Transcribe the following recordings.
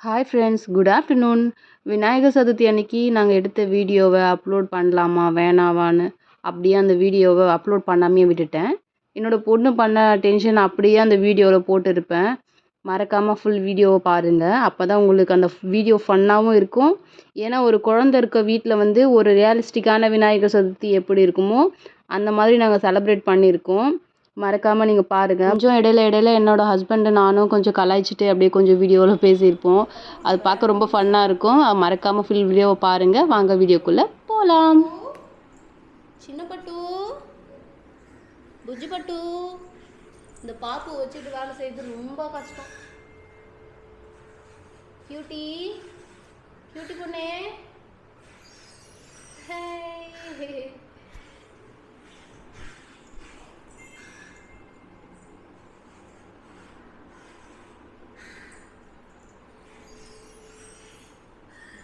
Hi friends good afternoon Vinayagar Chaturthi அன்னைக்கு நாங்கள் எடுத்த வீடியோவை அப்லோட் பண்ணலாமா வேணாவான்னு அப்படியே அந்த வீடியோவை அப்லோட் பண்ணாமையே விட்டுட்டேன். என்னோடய பொண்ணு பண்ண டென்ஷன் அப்படியே அந்த வீடியோவில் போட்டிருப்பேன். மறக்காமல் ஃபுல் வீடியோவை பாருங்கள் அப்போ தான் உங்களுக்கு அந்த வீடியோ ஃபன்னாகவும் இருக்கும். ஏன்னா ஒரு குழந்த இருக்க வீட்டில் வந்து ஒரு ரியலிஸ்டிக்கான விநாயகர் சதுர்த்தி எப்படி இருக்குமோ அந்த மாதிரி நாங்கள் செலப்ரேட் பண்ணியிருக்கோம். மறக்காமல் நீங்கள் பாருங்கள் கொஞ்சம் இடையில இடையில என்னோட ஹஸ்பண்டு நானும் கொஞ்சம் கலாய்ச்சிட்டு அப்படியே கொஞ்சம் வீடியோவில் பேசியிருப்போம். அது பார்க்க ரொம்ப ஃபன்னாக இருக்கும். மறக்காமல் ஃபுல் வீடியோவை பாருங்கள் வாங்க வீடியோக்குள்ளே போகலாம் சின்ன பட்டு புஜ்ஜி பட்டு இந்த பாப்பு வச்சுட்டு வேலை செய்யறது ரொம்ப கஷ்டம். கியூட்டி கியூட்டி பொண்ணே. ஹே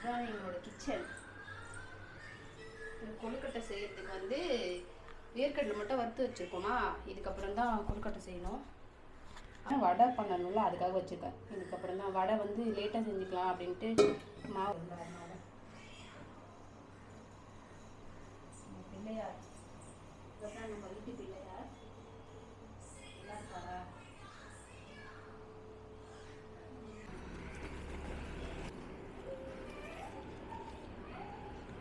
இதுதான் எங்களோட கிச்சன் கொழுக்கட்டை செய்யறதுக்கு வந்து வேர்க்கடலை மட்டும் வறுத்து வச்சுருக்கோமா? இதுக்கப்புறம் தான் கொழுக்கட்டை செய்யணும். ஆனால் வடை பண்ணணும்ல அதுக்காக வச்சுருக்கேன். இதுக்கப்புறம் தான் வடை வந்து லேட்டாக செஞ்சுக்கலாம் அப்படின்ட்டு மாவு இல்லை, அதனால. நம்ம பிள்ளையார் இதுதான் நம்ம வீட்டு பிள்ளையார் நல்லா இருக்காரா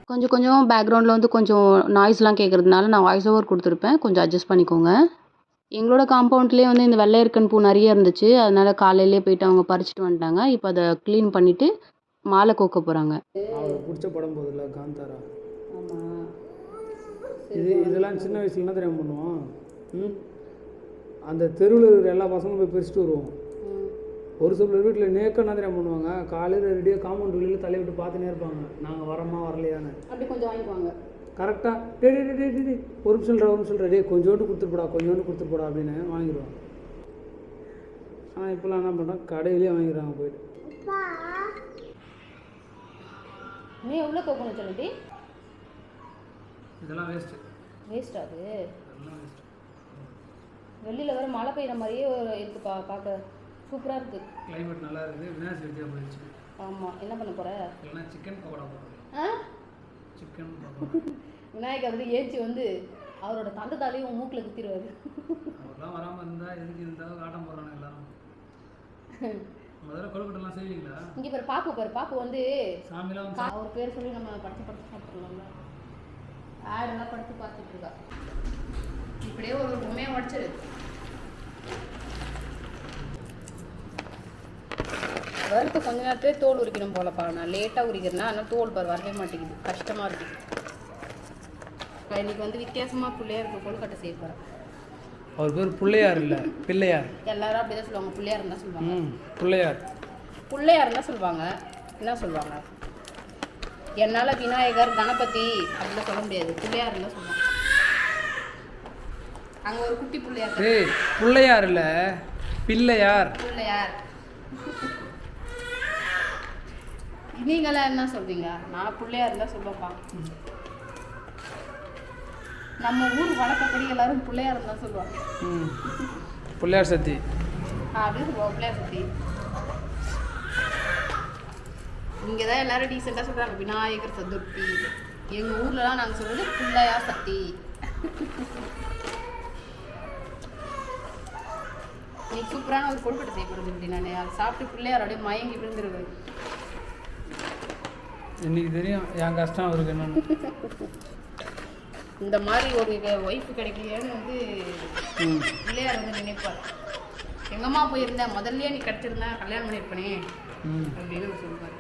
கொஞ்சம் கொஞ்சம் பேக்ரவுண்டில் வந்து கொஞ்சம் நாய்ஸ்லாம் கேட்குறதுனால நான் வாய்ஸ் ஓவர் கொடுத்துருப்பேன். கொஞ்சம் அட்ஜஸ்ட் பண்ணிக்கோங்க. எங்களோட காம்பவுண்ட்லேயே வந்து இந்த வெள்ளை இருக்கன் பூ நிறைய இருந்துச்சு. அதனால காலையிலே போயிட்டு அவங்க பறிச்சுட்டு வந்துட்டாங்க. இப்போ அதை க்ளீன் பண்ணிவிட்டு மாலை கோக்க போகிறாங்க பிடிச்ச படம் போதில்ல காந்தாரா இது இதெல்லாம் சின்ன வயசுல என்ன தெரியாம பண்ணுவோம் ம்? அந்த தெருவில் இருக்கிற எல்லா பசங்களும் போய் பிரிச்சுட்டு வருவோம் ஒரு சில வீட்டில் நேக்கம் என்ன தெரியாம பண்ணுவாங்க. காலையில் ரெடியாக காம்பவுண்ட் வெளியில் தலையை விட்டு பார்த்துனே இருப்பாங்க. நாங்கள் வரோமா வரலையான்னு. அப்படி கொஞ்சம் வாங்கிக்குவாங்க. கரெக்டாக டே டே டே டே டே ஒரு நிமிஷம் ஒரு நிமிஷம் டே கொஞ்சோண்டு கொடுத்துருப்படா கொஞ்சோண்டு கொடுத்துருப்படா அப்படின்னு வாங்கிடுவாங்க. ஆனால் இப்போலாம் என்ன பண்ணுறோம் கடையிலேயே வாங்கிடுறாங்க போயிட்டு. நீ எவ்வளோ கோக்கணும் சொல்லிட்டு இதெல்லாம் வேஸ்ட்டு வேஸ்ட் வேஸ்ட்டு வெளியில் வர மழை பெய்யுற மாதிரியே ஒரு- இருக்கு பா பார்க்க சூப்பராக இருக்கு. கிளைமேட் நல்லா இருக்குது விநாயகர் சதுர்த்தியாக போயிடுச்சு ஆமாம் என்ன பண்ண போகிற இல்லைன்னா சிக்கன் பக்கோடா போடுறது ஆ? சிக்கன் விநாயகர் வந்து ஏச்சி வந்து அவரோட தந்தத்தாலையும் உன் மூக்கில் குத்திடுவாரு அவர்லாம் வராமல் இருந்தால் எதுக்கு அளவுக்கு ஆட்டம் போடுறாங்க எல்லாரும். முதல்ல கொழுக்கட்டெல்லாம் செய்வீங்களா? இங்கே பாரு பாப்பு பாரு பாப்பு வந்து சாமிலாம் அவர் பேர் சொல்லி நம்ம படித்து படித்து சாப்பிட்றோம்ல ஆடெல்லாம் படுத்து பார்த்துட்டு இருக்கா. இப்படியே ஒரு பொம்மையை உடச்சிரு. வறுத்து கொஞ்ச நேரத்திலே தோல் உரிக்கணும் போலப்பா. நான் லேட்டாக உரிக்கிறேன்னா ஆனால் தோல் பாரு வரவே மாட்டேங்குது. கஷ்டமாக இருக்கு. நான் இன்னைக்கு வந்து வித்தியாசமாக பிள்ளையாருக்கு கொழுக்கட்டை செய்ய போகிறேன் அவர் பேர் பிள்ளையார் இல்லை பிள்ளையார். எல்லாரும் அப்படி தான் சொல்லுவாங்க. பிள்ளையார் தான் சொல்லுவாங்க. பிள்ளையார். பிள்ளையார் தான் சொல்லுவாங்க. என்ன சொல்லுவாங்க? என்னால் விநாயகர் கணபதி அப்படிலாம் சொல்ல முடியாது. பிள்ளையார் தான் சொல்லுவாங்க. அங்கே ஒரு குட்டி பிள்ளையார் பிள்ளையார் இல்லை பிள்ளையார். பிள்ளையார். நீங்களாம் என்ன சொல்றீங்க? நான் பிள்ளையார் தான் சொல்லுவேன்ப்பா நம்ம ஊர் வழக்கப்படி எல்லாரும் பிள்ளையார் தான் சொல்லுவாங்க. பிள்ளையார் சத்தி அப்படின்னு பிள்ளையார் சக்தி? இங்கே தான் எல்லாரும் டீசெண்டாக சொல்கிறாங்க விநாயகர் சதுர்த்தி. எங்கள் ஊர்லலாம் நாங்கள் சொல்கிறது பிள்ளையார் சக்தி. நீ சூப்பரான ஒரு கொழுக்கட்டை செய்ய போகிறது இப்படி நான். அதை சாப்பிட்டு பிள்ளையார் அப்படியே மயங்கி விழுந்துருவேன் இன்னைக்கு தெரியும் என் கஷ்டம் அவருக்கு என்னன்னு. இந்த மாதிரி ஒரு ஒய்ஃப் கிடைக்கலையேன்னு வந்து பிள்ளையார் வந்து நினைப்பார். எங்கள் அம்மா போயிருந்தேன் முதல்லயே நீ கிடச்சிருந்தா கல்யாணம் பண்ணியிருப்பனே அப்படின்னு சொல்லுவார்.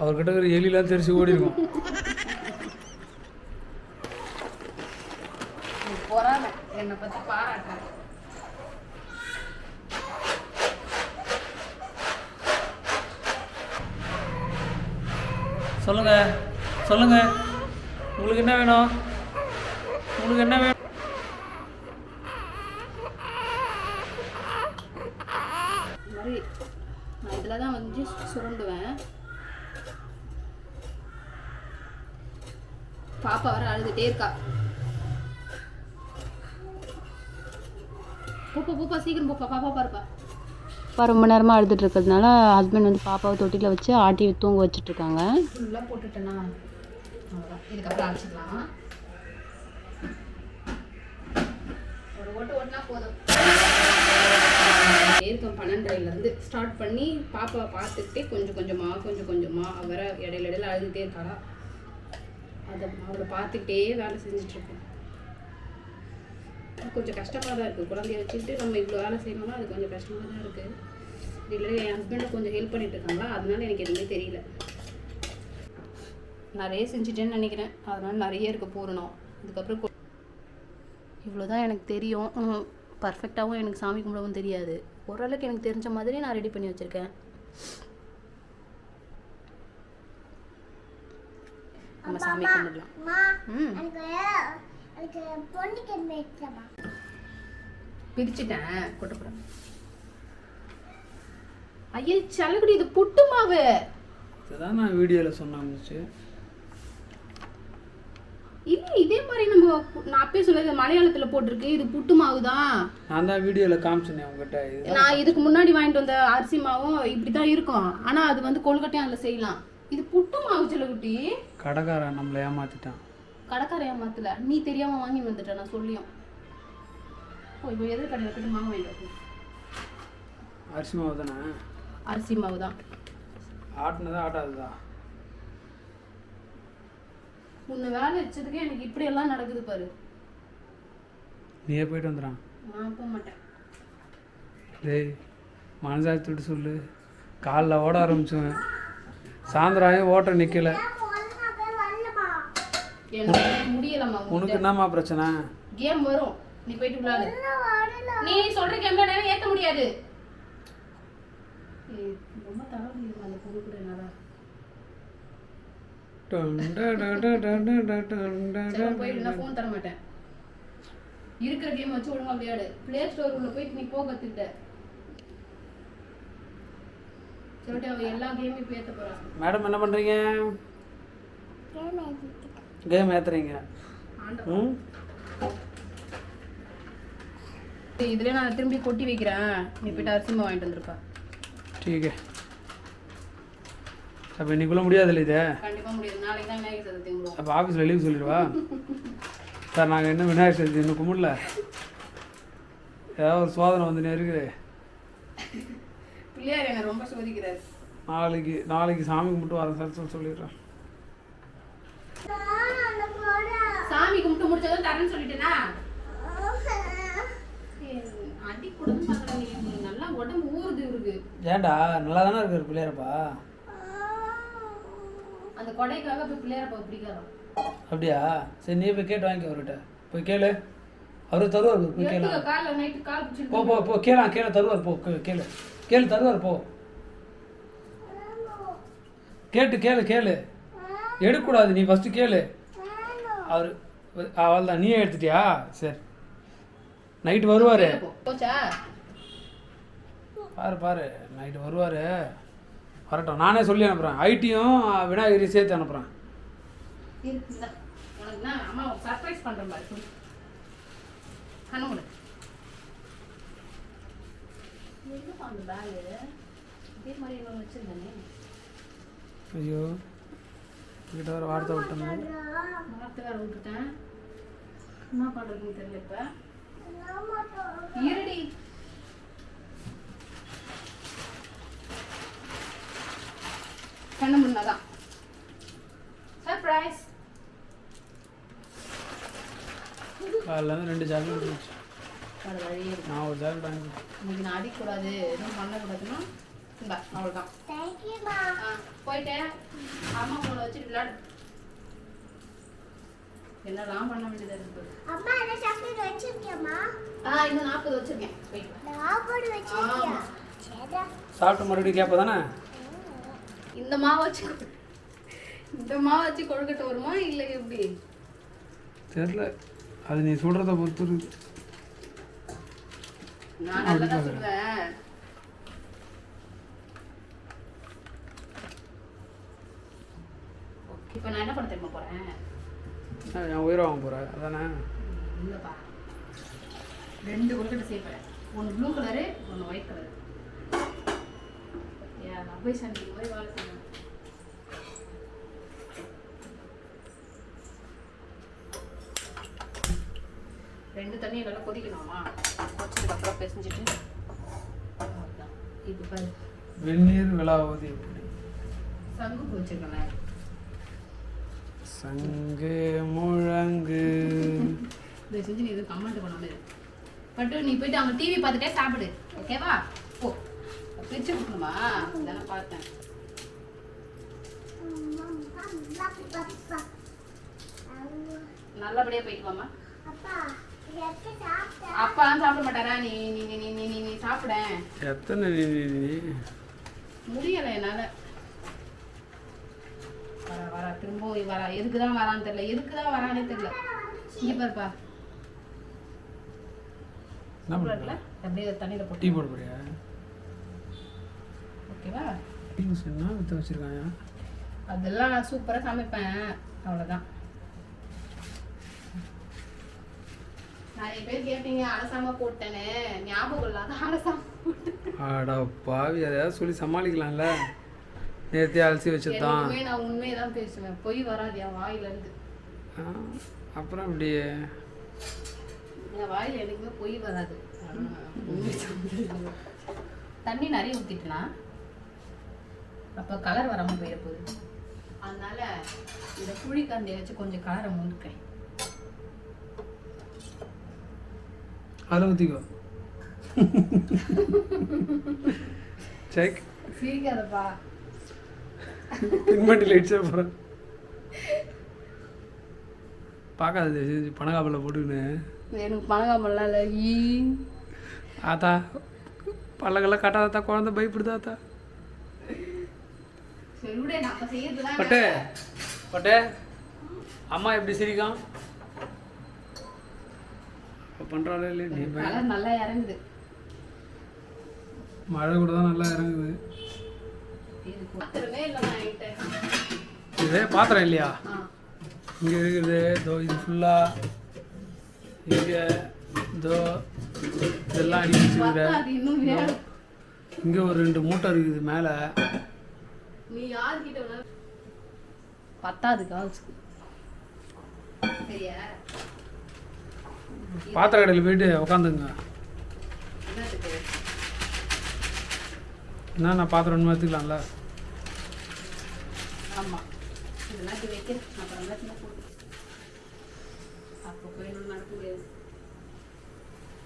அவர்கிட்ட இருக்கிற எலிலாம் தெரிச்சு ஓடி இருக்கும் பொறாம. என்னை பற்றி பாராட்டுறேன் சொல்லுங்கள் சொல்லுங்கள் உங்களுக்கு என்ன வேணும்? உங்களுக்கு என்ன வேணும்? மாதிரி நான் இதில் தான் வந்து சுருண்டுவேன். பாப்பா வர அழுதுகிட்டே இருக்கா. பூப்பா பூப்பா சீக்கிரம் பூப்பா பாப்பா பாருப்பா. அப்பா ரொம்ப நேரமாக அழுதுட்டு இருக்கிறதுனால ஹஸ்பண்ட் வந்து பாப்பாவை தொட்டியில் வச்சு ஆட்டி தூங்க வச்சுட்ருக்காங்க. ஃபுல்லாக போட்டுட்டேன்னா இதுக்கப்புறம் அரைச்சிக்கலாம். ஒரு ஓட்டு ஓட்டினா போதும். பன்னெண்டரைலேருந்து ஸ்டார்ட் பண்ணி பாப்பாவை பார்த்துக்கிட்டே கொஞ்சம் கொஞ்சமாக கொஞ்சம் கொஞ்சமாக அவரை இடையில இடையில அழுதுகிட்டே இருக்காளா? அதை அவளை பார்த்துக்கிட்டே வேலை செஞ்சிட்ருக்கோம். கொஞ்சம் கஷ்டமாக தான் இருக்குது குழந்தைய வச்சுக்கிட்டு நம்ம இவ்வளோ வேலை செய்யணும்னா அது கொஞ்சம் கஷ்டமாக தான் இருக்குது இதில் என் ஹஸ்பண்டும் கொஞ்சம் ஹெல்ப் பண்ணிட்டு இருக்காங்களா? அதனால எனக்கு எதுவுமே தெரியல. நிறைய செஞ்சுட்டேன்னு நினைக்கிறேன். அதனால நிறைய இருக்க பூரணம். இதுக்கப்புறம் கொ- இவ்வளோ எனக்கு தெரியும். பர்ஃபெக்டாகவும் எனக்கு சாமி கும்பிடவும் தெரியாது. ஓரளவுக்கு எனக்கு தெரிஞ்ச மாதிரி நான் ரெடி பண்ணி வச்சுருக்கேன். நம்ம சாமி கும்பிடலாம். ம். பிரிச்சுட்டேன். கொட்டப்புறம் ஐயா சலகுடி இது புட்டு மாவு. இதுதான் நான் வீடியோவில் இல்ல இதே மாதிரி நம்ம நான் அப்பயே சொன்னது மலையாளத்துல போட்டிருக்கு இது புட்டு மாவு தான் நான் தான் வீடியோவில் காமிச்சேனே உங்ககிட்ட. நான் இதுக்கு முன்னாடி வாங்கிட்டு வந்த அரிசி மாவும் இப்படிதான் இருக்கும். ஆனா அது வந்து கொழுக்கட்டையும் அதுல செய்யலாம். இது புட்டு மாவு செல்லகுட்டி கடைக்காரன் நம்மளை ஏமாத்திட்டான். கடைக்கார ஏமாத்தல. நீ தெரியாம வாங்கி வந்துட்ட நான் சொல்லியும். இப்போ எதிர் கடையில் போய் மாவு வாங்கிட்டு. அரிசி மாவு தானே? அரிசி மாவு தான். ஆட்டினதா ஆட்டாதுதா? உன்னை வேலை வச்சதுக்கே எனக்கு இப்படி எல்லாம் நடக்குது பாரு. நீயே போயிட்டு வந்துடான் நான் போக மாட்டேன். டேய் மனசாட்சிட்டு சொல்லு. காலைல ஓட ஆரம்பிச்சுவேன். சாயந்தரம் ஓட்ட நிற்கல முடியலம்மா உனக்கு என்னம்மா பிரச்சனை? கேம் வரும். நீ போயிட்டு விளையாடு நீ சொல்ற கேம்ல நேரம் ஏத்த முடியாது. ரொம்ப இருக்கு அந்த பொண்ணு கூட என்னால? தர மாட்டேன் இருக்கிற கேம் வச்சு ஒழுங்கா விளையாடு. பிளே ஸ்டோர் உள்ள போயிட்டு நீ போக கத்துக்கிட்ட சொல்லிட்டு அவ எல்லா கேமும் இப்போ ஏத்த போறா. மேடம் என்ன பண்ணுறீங்க கேம் ஏத்துறீங்க ம்? இதுல நான் திரும்பி கொட்டி வைக்கிறேன். நீ போயிட்டு அரிசி வாங்கிட்டு வந்துருப்பா. டீக் அப்போ இன்னைக்குள்ள முடியாதுல்ல இது? கண்டிப்பாக முடியாது. நாளைக்கு தான் விநாயகர் சதுர்த்தி கும்பிடுவோம் அப்போ ஆஃபீஸில் லீவ் சொல்லிடுவா? சார் நாங்கள் இன்னும் விநாயகர் சதுர்த்தி இன்னும் கும்பிடல? ஏதாவது ஒரு சோதனை வந்து இருக்குது பிள்ளையார் என்ன ரொம்ப சோதிக்கிறார். நாளைக்கு நாளைக்கு சாமி கும்பிட்டு வரேன் சார் சொல்லிடுறேன். சாமி கும்பிட்டு முடிச்சதும் தரேன்னு சொல்லிட்டேனா? அடி கூடன்னு பார்க்குறேன் நீ நல்லா உடம்பு ஊறுது இருக்கு ஏன்டா? நல்லா தானே இருக்கார் பிள்ளையாரப்பா? அந்த கொடைக்காக போய் பிள்ளையார பார்க்க பிடிக்காதான் அப்படியா? சரி நீ போய் கேட்டு வாங்கிக்க அவர்கிட்ட. போய் கேளு. அவரு தருவார் போய் கேளு. போ போ போ. கேளா கேளு தருவார் போ கேளு. கேளு தருவார் போ. கேட்டு கேளு கேளு. எடுக்கக்கூடாது நீ ஃபஸ்ட்டு கேளு. அவர் அவள் தான் நீயே எடுத்துட்டியா? சரி. நைட்டு வருவார். பாரு பாரு. நைட்டு வருவார். வரட்டும். நானே சொல்லி அனுப்புகிறேன் ஐடியும் விநாயகரையும் சேர்த்து அனுப்புகிறேன் ஐயோ. கிட்ட வர வார்த்தை விட்டோம் வார்த்தை வேற விட்டுட்டேன் என்ன பண்றதுன்னு தெரியல இப்ப. இருடி. கண்ணு முன்னாதான். சர்ப்ரைஸ் காலையில் ரெண்டு சாக்லேட் இருந்துச்சு வழியே நான் ஒரு சாக்லேட் வாங்கி. இன்னைக்கு நான் அடிக்கக்கூடாது. எதுவும் பண்ணக்கூடாதுன்னா இந்தா அவ்வளோதான் போயிட்டேன் அம்மா ஃபோனை வச்சுட்டு விளையாடு. என்னெல்லாம் பண்ண வேண்டியதாக இருக்குது அம்மா என்ன சாக்லேட் வச்சிருக்கியம்மா? ஆ இன்னும் நாற்பது வச்சிருக்கேன். போயிட்டு வா. நான் கூட வச்சிருக்கியா? ஆமா. சரிடா. சாப்பிட்டு மறுபடியும் கேட்ப தானே? இந்த மாவு வச்சு இந்த மாவு வச்சு கொழுக்கட்டை வருமா இல்லை எப்படி? தெரில அது நீ சொல்கிறத பொறுத்து இருக்கு. நான் நல்லா தான் இப்போ நான் என்ன பண்ண தெரியுமா போறேன்? நான் உயிரை வாங்க போகிறேன் அதானே? இல்லைப்பா. ரெண்டு கொழுக்கட்டை செய்ய போறேன் ஒன்று ப்ளூ கலரு ஒன்று ஒயிட் கலரு அவ்வை சண்டை மாதிரி வாழ்க்கை ரெண்டு தண்ணி நல்லா கொதிக்கணுமா? கொதிச்சதுக்கு அப்புறம் பிசைஞ்சிட்டு. இப்போ வெந்நீர் விழாவது எப்படி? சங்கு வச்சிருக்கேன் சங்கு முழங்கு இதை செஞ்சு நீ எதுவும் கமெண்ட் பண்ணாம இரு. பட்டு நீ போயிட்டு அவங்க டிவி பார்த்துட்டே சாப்பிடு ஓகேவா போ பிரிச்சு கொடுக்கணுமா இதெல்லாம் பார்த்தேன் நல்லபடியா போயிட்டு வாமா அப்பா அப்பாலாம் சாப்பிட மாட்டாரா நீ நீ நீ நீ நீ நீ சாப்பிட எத்தனை நீ நீ என்னால வர திரும்பவும் வரா. எதுக்கு தான் வரான்னு தெரியல. எதுக்கு தான் வரானே தெரியல. இங்க பாருப்பா. அப்படியே தண்ணியில டீ போட்டு போட போறியா ஓகேவா என்ன விற்று வச்சிருக்காங்க? அதெல்லாம் நான் சூப்பரா சமைப்பேன். அவ்வளவுதான். நிறைய பேர் கேட்டீங்க அலசாம போட்டேன்னு ஞாபகம் இல்லாத அலசாம போட்டேன். ஆடா பாவி அதையாவது சொல்லி சமாளிக்கலாம்ல? நேர்த்தியாக அலசி எப்பவுமே நான் உண்மையை தான் பேசுவேன். பொய் வராது என் வாயில இருந்து ஆ, அப்புறம் அப்படியே என் வாயில எனக்குமே பொய் வராது. தண்ணி நிறைய ஊத்திட்டனா? அப்ப கலர் வராம போயிட போகுது. அதனால இந்த புளிக்கந்தைய வச்சு கொஞ்சம் கலரை முழுக்கேன் அதில் ஊற்றிக்கோ செக் சிரிக்காதப்பா பின்மண்டி லைட்ஸே போகிறேன் பார்க்காது பணக்காப்பில் போட்டுக்கின்னு எனக்கு பணக்காமல்லாம் இல்லை ஈ. ஆத்தா பல்லக்கெல்லாம் கட்டாதாத்தா குழந்தை பயப்படுதாத்தா பட்டே பட்டே அம்மா எப்படி சிரிக்கும்? பண்ணுறாளே இல்லை நீ நல்லா இறங்குது. மழை கூட தான் நல்லா இறங்குது. இது பாத்திரமே இல்லையா? இங்கே இருக்குது இதோ இது ஃபுல்லாக இங்கே இதோ இதெல்லாம் அடிக்க வச்சுக்கிற அது இன்னும் வேணும். இங்கே ஒரு ரெண்டு மூட்டை இருக்குது மேலே. நீ யார்கிட்ட பத்தாது கால்ஸ்க்கு பாத்திர கடையில் போயிட்டு உக்காந்துங்க. என்ன நான் பாத்திரம் ஒன்று எடுத்துக்கலாம்ல? ஆமா. இதெல்லாம் இப்படி வைக்க அப்புறம் தான் சின்ன போட்டு அப்போ போய் நம்ம நடக்க முடியாது.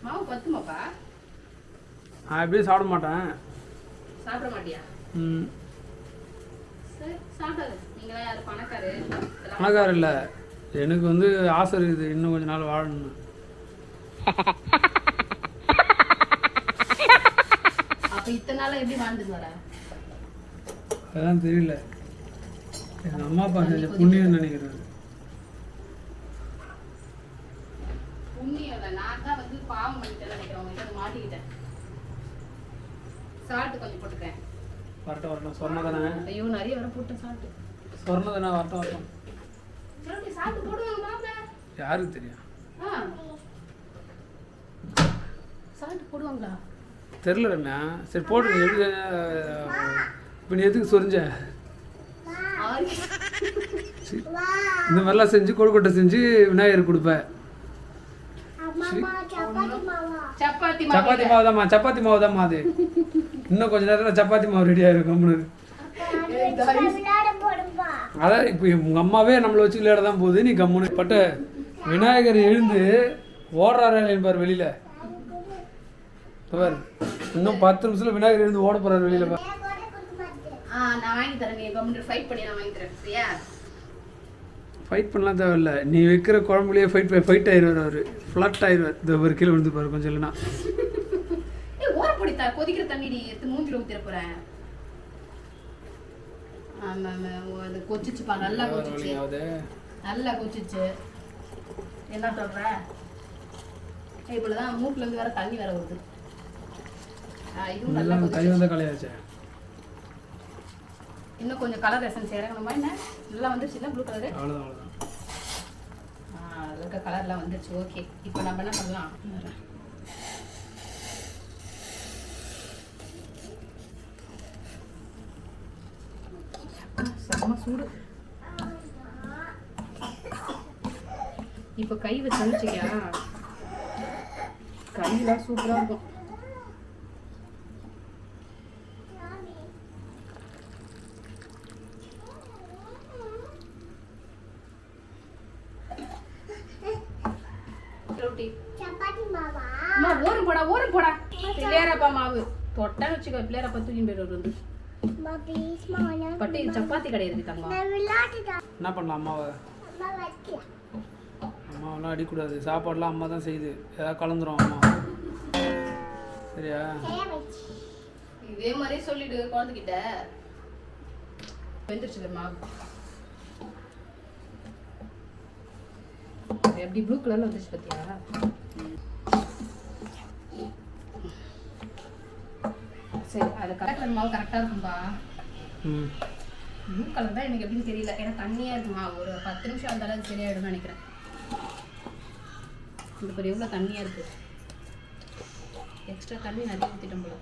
மாவு பத்துமாப்பா நான் எப்படியும் சாப்பிட மாட்டேன். சாப்பிட மாட்டியா? ம். சரி சாப்பிடாது நீங்களாம் யாரு பணக்காரு. இதெல்லாம் பணக்காரர் இல்லை. எனக்கு வந்து ஆசை இருக்குது. இன்னும் கொஞ்ச நாள் வாழணும்னு. அப்ப இத்தனை நாளா எப்படி வாழ்ந்துட்டு வர? அதெல்லாம் தெரியல. எங்கள் அம்மா அப்பா செஞ்ச புண்ணியம் நினைக்கிறேன் புண்ணியம் இல்லை நான் தான் வந்து பாவம் பண்ணிட்டேன் நினைக்கிறேன் மாட்டிக்கிட்டேன். சால்ட்டு கொஞ்சம் போட்டுக்கிறேன். வரட்டும் வரட்டும். சொன்ன தானே. ஐயோ நிறைய வர போட்டேன் சால்ட்டு. சொன்ன தானே வரட்டும் வரட்டும். யாருக்கு தெரியும்? சால்ட்டு போடுவாங்களா? தெரில ரம்யா சரி போட்டு எப்படி இப்போ நீ எதுக்கு சொரிஞ்ச. இந்த மாதிரிலாம் செஞ்சு கொழுக்கட்டை செஞ்சு விநாயகர் கொடுப்பேன் சப்பாத்தி மாவா சப்பாத்தி சப்பாத்தி மாவு தான்மா அது. இன்னும் கொஞ்ச நேரத்தில் சப்பாத்தி மாவு ரெடி விளையாட போடுப்பா அதான் இப்போ உங்கள் அம்மாவே நம்மளை வச்சு விளையாட தான் போகுது நீ கம்முனு. பட்டு விநாயகர் எழுந்து ஓடுறாரு இல்லைன்னு பாரு வெளியில். பாரு இன்னும் பத்து நிமிஷத்தில் விநாயகர் எழுந்து ஓட போகிறாரு வெளியில் பாரு. ஆ நான் வாங்கி தரேன் நீ கம்ப்யூட்டர் ஃபைட் பண்ணி நான் வாங்கி தரேன் சரியா? ஃபைட் பண்ணலாம் தேவையில்ல. நீ வைக்கிற குழம்புலையே ஃபைட் ஃபைட் ஆயிடுவார் அவர். ஃப்ளட் ஆயிடுவார் இந்த ஒரு கீழே விழுந்து பாரு கொஞ்சம் இல்லைனா ஏய் ஓரப்பொடி த கொதிக்கிற தண்ணி எடுத்து மூஞ்சில ஆமா ஓ, அது கொச்சிச்சுப்பா நல்லா கொச்சிச்சு நல்லா கொச்சிச்சு என்ன சொல்ற? ஏய், இப்படிதான் மூக்குல இருந்து வேற தண்ணி வேற வருது. இதுவும் நல்லா வந்த கலையாச்சே இன்னும் கொஞ்சம் கலர் எசன்ஸ் இறங்கணுமா என்ன? நல்லா வந்துருச்சுல ப்ளூ கலரு அவ்வளோதான் அவ்வளோதான் அதில் இருக்க கலர்லாம் வந்துருச்சு. ஓகே இப்போ நம்ம என்ன பண்ணலாம்? செம்ம சூடு. இப்போ கை வச்சு அனுச்சிக்கியா கையெல்லாம் சூப்பராக இருக்கும் ரொட்டி சப்பாத்தி மாவா அம்மா ஓரம் போடா ஓரம் போடா பிள்ளையாரப்பா மாவு தொட்டான்னு வச்சுக்கோ பிள்ளையாரப்பா தூக்கி போயிட்டு வந்து அம்மா ப்ளீஸ் மாவா பட்டு இது சப்பாத்தி கடை இருக்கு தங்கம் என்ன பண்ணலாம் அம்மாவை? அம்மாவெல்லாம் அடிக்கூடாது. சாப்பாடுலாம் அம்மா தான் செய்யுது. ஏதாவது கலந்துரும் அம்மா. சரியா? இதே மாதிரி சொல்லிடு குழந்தைகிட்ட. வெந்துருச்சு மாவு எப்படி ப்ளூ கலர்ல வந்துச்சு பாத்தியா? சரி அது கலர் மாவு கரெக்டா இருக்கும்பா. ம். ப்ளூ கலர் தான் எனக்கு எப்படின்னு தெரியல. ஏன்னா தண்ணியா இருக்குமா? ஒரு பத்து நிமிஷம் அந்த அளவுக்கு சரியாயிடும்னு நினைக்கிறேன். இந்த பேர் எவ்வளோ தண்ணியா இருக்கு. எக்ஸ்ட்ரா தண்ணி நிறைய ஊற்றிட்டோம் போல.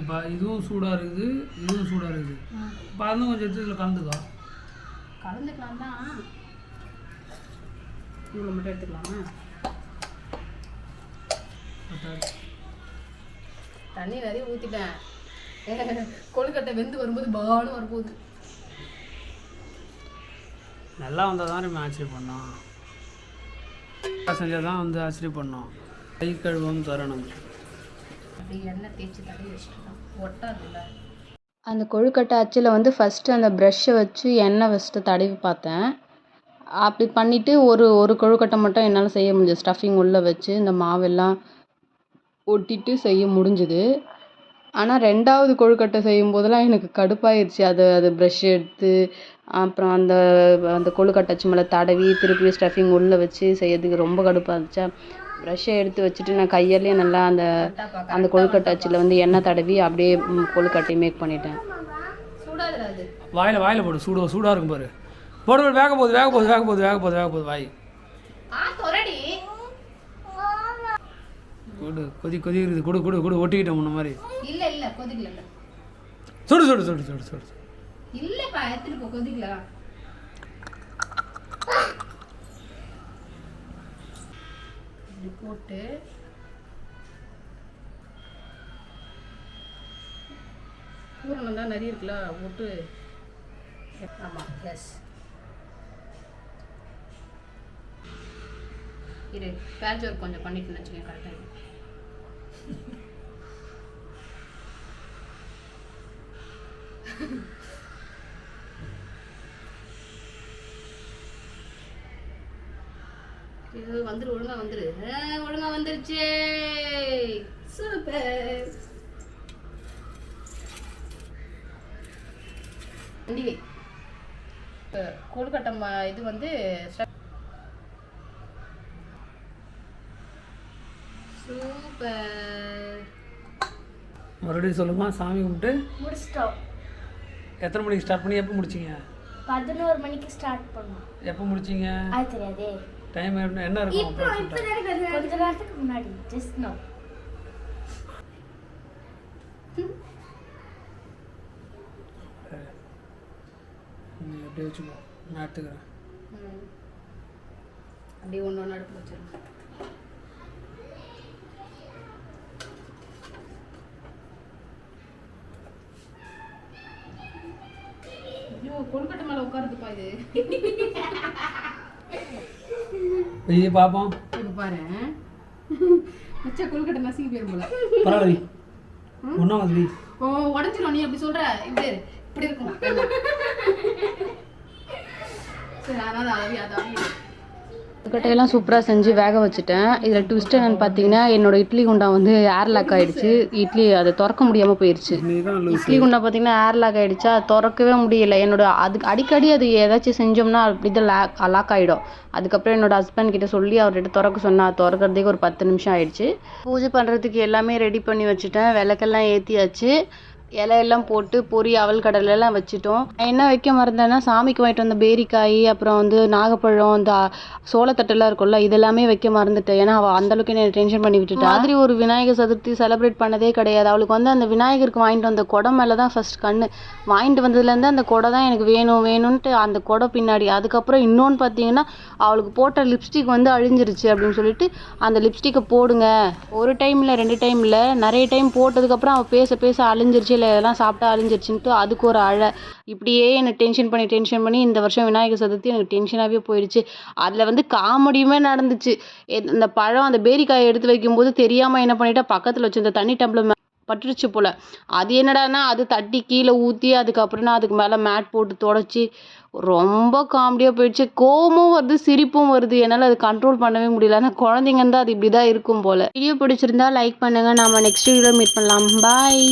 இப்போ இதுவும் சூடாக இருக்குது இதுவும் சூடாக இருக்குது. இப்போ அதுவும் கொஞ்சம் எடுத்து இதில் கலந்துக்கோ. கலந்துக்கலாம் தான் இவ்வளோ மட்டும் எடுத்துக்கலாமா? தண்ணி நிறைய ஊற்றிட்டேன் கொழுக்கட்டை வெந்து வரும்போது பாலும் வரப்போகுது. நல்லா வந்தால் தான் நம்ம ஆச்சரியம் பண்ணோம். செஞ்சால் தான் வந்து ஆச்சரியம் பண்ணோம். கை கழுவம் தரணும். அப்படி எண்ணெய் தேய்ச்சி தடவி வச்சுட்டோம் ஒட்டாதுல்ல அந்த கொழுக்கட்டை அச்சில் வந்து ஃபஸ்ட்டு அந்த ப்ரஷ்ஷை வச்சு எண்ணெய் ஃபஸ்ட்டு தடவி பார்த்தேன். அப்படி பண்ணிவிட்டு ஒரு ஒரு கொழுக்கட்டை மட்டும் என்னால் செய்ய முடிஞ்சது. ஸ்டஃபிங் உள்ளே வச்சு இந்த மாவெல்லாம் ஒட்டிட்டு செய்ய முடிஞ்சுது. ஆனால் ரெண்டாவது கொழுக்கட்டை செய்யும் போதெல்லாம் எனக்கு கடுப்பாயிருச்சு. அது அது ப்ரஷ் எடுத்து அப்புறம் அந்த அந்த கொழுக்கட்டை அச்சு மேலே தடவி திருப்பி ஸ்டஃபிங் உள்ளே வச்சு செய்யறதுக்கு ரொம்ப கடுப்பாக இருந்துச்சா. ப்ரஷ்ஷை எடுத்து வச்சுட்டு நான் கையாலேயே நல்லா அந்த அந்த கொழுக்கட்டை அச்சில் வந்து எண்ணெய் தடவி அப்படியே கொழுக்கட்டையை மேக் பண்ணிட்டேன். வாயில் வாயில் போடு. சூடு சூடாக இருக்கும் பாரு. போடு வேக போகுது வேக போகுது வேக போகுது வேக போகுது வேக போகுது வாய். ஆ தொரடி. கொடு கொதி கொதி இருக்குது கொடு கொடு கொடு ஒட்டிக்கிட்டேன் முன்ன மாதிரி. இல்ல இல்ல கொதிக்கல இல்ல. சுடு சுடு சுடு சுடு சுடு. இல்லப்பா எடுத்துட்டு போ கொதிக்கல. போட்டு. பூரணம் தான் நிறைய இருக்குல்ல போட்டு. ஆமாம் எஸ் இரு பேட்ச் ஒர்க் கொஞ்சம் பண்ணிட்டு வச்சுக்கேன் கரெக்டாக வந்துரு ஒழுங்கா வந்துரு. ஒழுங்கா வந்துருச்சு. சூப்பர். கொழுக்கட்டை இது வந்து சூப்பர் மறுபடியும் சொல்லுமா சாமி கும்பிட்டு? முடிச்சிட்டோம். எத்தனை மணிக்கு ஸ்டார்ட் பண்ணி எப்போ முடிச்சிங்க? பதினோரு மணிக்கு ஸ்டார்ட் பண்ணோம். எப்போ முடிச்சிங்க? அது தெரியாதே. டைம் என்ன என்ன இருக்கும்? கொஞ்ச நேரத்துக்கு முன்னாடி ஜஸ்ட் நோ நீ அப்படியே வச்சுக்கோ நான் எடுத்துக்கிறேன். அப்படியே ஒன்று ஒன்று அடுப்பு வச்சிருங்க ஐயோ கொழுக்கட்டை மேலே உட்காருதுப்பா இது. இது பார்ப்போம் இப்போ பாரு. மிச்ச கொழுக்கட்டை நசுங்கி போயிரும் போல. பரவாயில்ல. ஒன்றும் அது ஓ உடஞ்சிரும் நீ அப்படி சொல்ற? இப்படி. இப்படி இருக்கும். சரி அதனால அவி அது அவி கொழுக்கட்டையெல்லாம் சூப்பராக செஞ்சு வேக வச்சுட்டேன். இதில் ட்விஸ்ட் என்னன்னு பார்த்தீங்கன்னா என்னோட இட்லி குண்டா வந்து ஏர் லாக் ஆயிடுச்சு. இட்லி அதை திறக்க முடியாமல் போயிடுச்சு இட்லி குண்டா பார்த்தீங்கன்னா ஏர் லாக் ஆயிடுச்சா? அது திறக்கவே முடியல. என்னோட அதுக்கு அடிக்கடி அது ஏதாச்சும் செஞ்சோம்னா அப்படி தான் லாக் லாக் ஆகிடும் அதுக்கப்புறம் என்னோட ஹஸ்பண்ட் கிட்ட சொல்லி அவர்கிட்ட திறக்க சொன்னா திறக்கிறதுக்கு ஒரு பத்து நிமிஷம் ஆயிடுச்சு. பூஜை பண்ணுறதுக்கு எல்லாமே ரெடி பண்ணி வச்சுட்டேன். விளக்கெல்லாம் ஏற்றியாச்சு இலையெல்லாம் போட்டு பொரி அவல் கடலைலாம் வச்சுட்டோம். என்ன வைக்க மறந்தேன்னா சாமிக்கு வாங்கிட்டு வந்த பேரிக்காய் அப்புறம் வந்து நாகப்பழம் இந்த சோளத்தட்டெல்லாம் இருக்கும்ல இதெல்லாமே வைக்க மறந்துட்டேன். ஏன்னா அவள் அந்தளவுக்கு என்ன டென்ஷன் பண்ணி விட்டுட்டா. மாதிரி ஒரு விநாயகர் சதுர்த்தி செலிப்ரேட் பண்ணதே கிடையாது. அவளுக்கு வந்து அந்த விநாயகருக்கு வாங்கிட்டு வந்த குடம் மேலே தான் ஃபர்ஸ்ட் கண்ணு. வாங்கிட்டு வந்ததுலேருந்து அந்த குடை தான் எனக்கு வேணும் வேணும்ன்ட்டு அந்த குடை பின்னாடி. அதுக்கப்புறம் இன்னொன்று பார்த்தீங்கன்னா அவளுக்கு போட்ட லிப்ஸ்டிக் வந்து அழிஞ்சிருச்சு அப்படின்னு சொல்லிட்டு அந்த லிப்ஸ்டிக்கை போடுங்க. ஒரு டைமில் ரெண்டு டைமில் நிறைய டைம் போட்டதுக்கப்புறம் அவள் பேச பேச அழிஞ்சிருச்சு. இல்லை இதெல்லாம் சாப்பிட்டா அழிஞ்சிருச்சுன்ட்டு அதுக்கு ஒரு அழ. இப்படியே என்னை டென்ஷன் பண்ணி டென்ஷன் பண்ணி இந்த வருஷம் விநாயகர் சதுர்த்தி எனக்கு டென்ஷனாகவே போயிடுச்சு. அதில் வந்து காமெடியுமே நடந்துச்சு. இந்த பழம் அந்த பேரிக்காயை எடுத்து வைக்கும்போது தெரியாமல் என்ன பண்ணிட்டா பக்கத்தில் வச்சு இந்த தண்ணி டம்ளர் பட்டுருச்சு போல். அது என்னடான்னா அது தட்டி கீழே ஊற்றி அதுக்கப்புறம்னா அதுக்கு மேலே மேட் போட்டு தொடச்சி. ரொம்ப காமெடியாக போயிடுச்சு. கோபமும் வருது சிரிப்பும் வருது. என்னால் அது கண்ட்ரோல் பண்ணவே முடியல. ஆனால் குழந்தைங்க தான் அது இப்படி தான் இருக்கும் போல். வீடியோ பிடிச்சிருந்தா லைக் பண்ணுங்கள் நம்ம நெக்ஸ்ட் வீடியோ மீட் பண்ணலாம். பாய்